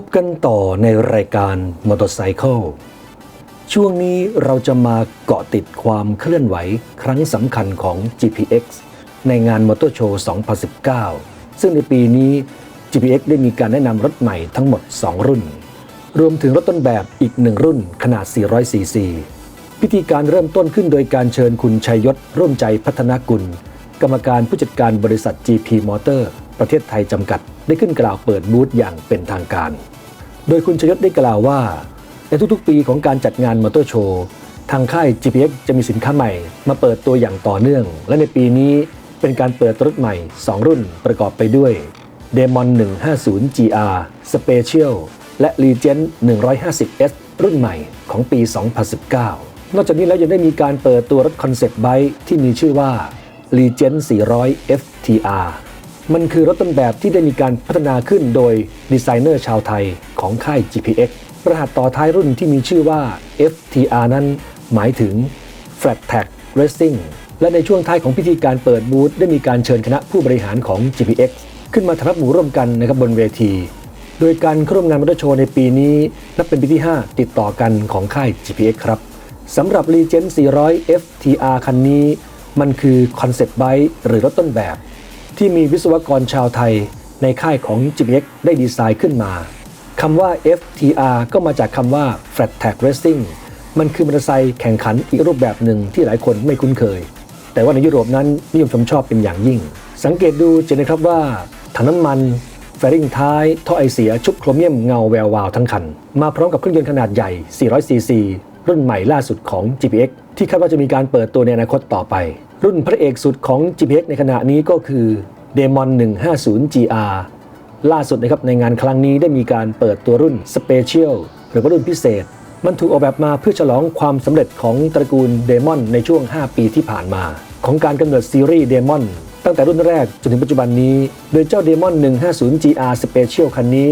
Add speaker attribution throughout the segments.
Speaker 1: บกันต่อในรายการ Motorcycle ช่วงนี้เราจะมาเกาะติดความเคลื่อนไหวครั้งสำคัญของ GPX ในงาน Motor Show 2019 ซึ่งในปีนี้ GPX ได้มีการแนะนำรถใหม่ทั้งหมด 2 รุ่น รวมถึงรถต้นแบบอีกหนึ่งรุ่นขนาด 400cc พิธีการเริ่มต้นขึ้นโดยการเชิญคุณชัยยศร่วมใจพัฒนากุล กรรมการผู้จัดการบริษัท GP Motor ประเทศไทยจำกัด ได้ขึ้นกล่าวเปิดบูธอย่างเป็นทางการ โดยคุณชยศได้กล่าวว่า ในทุกๆ ปีของการจัดงานมอเตอร์โชว์ทางค่าย GPX จะมีสินค้าใหม่ มาเปิดตัวอย่างต่อเนื่อง และในปีนี้เป็นการเปิดรถใหม่ 2 รุ่นประกอบไปด้วย Demon 150 GR Special และ Legend 150S รุ่นใหม่ของปี 2019 นอกจากนี้แล้วยังได้มีการเปิดตัวรถคอนเซปต์ไบค์ที่มีชื่อว่า Legend 400 FTR มันคือรถต้นแบบที่ได้มีการพัฒนาขึ้นโดยดีไซเนอร์ชาวไทยของค่าย GPX รหัสต่อท้ายรุ่นที่มีชื่อว่า FTR นั้นหมายถึง Flat Tag Racing และในช่วงท้ายของพิธีการเปิดบูธได้มีการเชิญคณะผู้บริหารของ GPX ขึ้นมาทรับหมู่ร่วมกันนะครับบนเวที โดยการร่วมงานมอเตอร์โชว์ในปีนี้นับเป็นปีที่ 5 ติดต่อกันของค่าย GPX ครับสำหรับ Legend 400 FTR คันนี้ มันคือคอนเซ็ปต์ไบค์หรือรถต้นแบบ ที่มีวิศวกรชาวไทยในค่ายของ GPX ได้ดีไซน์ขึ้นมาคำว่า FTR ก็มาจากคำว่า Flat Track Racing มันคือมอเตอร์ไซค์แข่งขันอีกรูปแบบหนึ่งที่หลายคนไม่คุ้นเคย แต่ว่าในยุโรปนั้นนิยมชมชอบเป็นอย่างยิ่ง สังเกตดูจะเห็นะครับว่าถังน้ำมัน แฟริงท้าย ท่อไอเสียชุบโครเมียมเงาแวววาวทั้งคัน มาพร้อมกับเครื่องยนต์ขนาดใหญ่ 400cc รุ่นใหม่ล่าสุดของ GPX ที่คาดว่าจะมีการเปิดตัวในอนาคตต่อไป รุ่นพระเอกสุดของ GPX ในขณะนี้ก็คือ Demon 150 GR ล่าสุดนะครับในงานครั้งนี้ได้มีการเปิดตัวรุ่น Special หรือว่ารุ่นพิเศษ มันถูกออกแบบมาเพื่อฉลองความสำเร็จของตระกูลเดมอนในช่วง 5 ปีที่ผ่านมา ของการกำเนิดซีรีส์เดมอนตั้งแต่รุ่นแรกจนถึงปัจจุบันนี้ โดยเจ้า Demon 150 GR Special คันนี้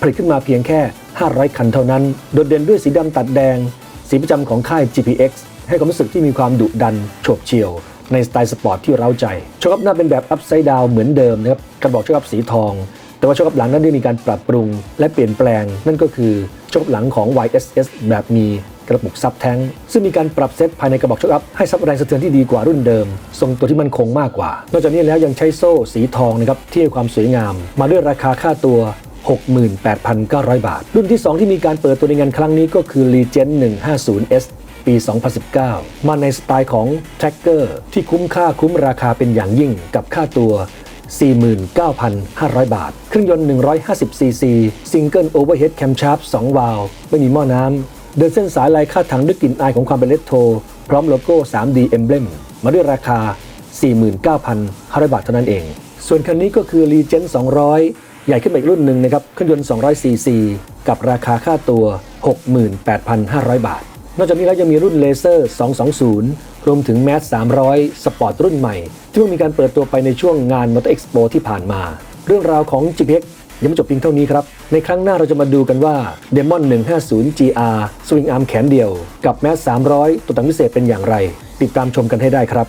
Speaker 1: ผลิตขึ้นมาเพียงแค่ 500 คันเท่านั้น โดดเด่นด้วยสีดำตัดแดง สีประจำของค่าย GPX ให้ความรู้สึกที่มีความดุดันโฉบเฉี่ยว ในสไตล์สปอร์ตที่เร้าใจโชคอัพหน้าเป็นแบบอัพไซด์ดาวเหมือนเดิมนะครับกระบอกโชคอัพสีทอง แต่ว่าโชคอัพหลังนั้นได้มีการปรับปรุงและเปลี่ยนแปลง นั่นก็คือโชคอัพหลังของ YSS แบบมีกระปุกซับแท้งซึ่งมีการปรับเซตภายในกระบอกโชคอัพให้ซับแรงสะเทือนที่ดีกว่ารุ่นเดิม ทรงตัวที่มันคงมากกว่า นอกจากนี้แล้วยังใช้โซ่สีทองนะครับที่ให้ความสวยงาม มาด้วยราคาค่าตัว 68,900 บาท รุ่นที่ 2 ที่มีการเปิดตัวในงานครั้งนี้ก็คือ Legend 150S ปี 2019 มาในสไตล์ของ Tracker ที่คุ้มค่าคุ้มราคาเป็นอย่างยิ่งกับค่าตัว 49,500 บาท เครื่องยนต์ 150cc Single Overhead Camshaft 2วาล์วไม่มีหม้อน้ำ เดินเส้นสายลายคาดถังด้วยกลิ่นอายของความเป็นเลตโท พร้อมโลโก้ 3D Emblem มาด้วยราคา 49,500 บาทเท่านั้นเอง ส่วนคันนี้ก็คือ Legend 200 ใหญ่ขึ้นมาอีกรุ่นหนึ่งนะครับ เครื่องยนต์ 200cc กับราคาค่าตัว 68,500 บาท นอกจากนี้แล้วยังมีรุ่นเลเซอร์ 220 รวมถึงแมส300 สปอร์ตรุ่นใหม่ ที่เพิ่งมีการเปิดตัวไปในช่วงงานมอเตอร์เอ็กซ์โปที่ผ่านมา เรื่องราวของ GPX ยังไม่จบเพียงเท่านี้ครับ ในครั้งหน้าเราจะมาดูกันว่า Demon 150 GR สวิงอาร์มแขนเดียว กับแมส300 ตัวต่างพิเศษเป็นอย่างไร ติดตามชมกันให้ได้ครับ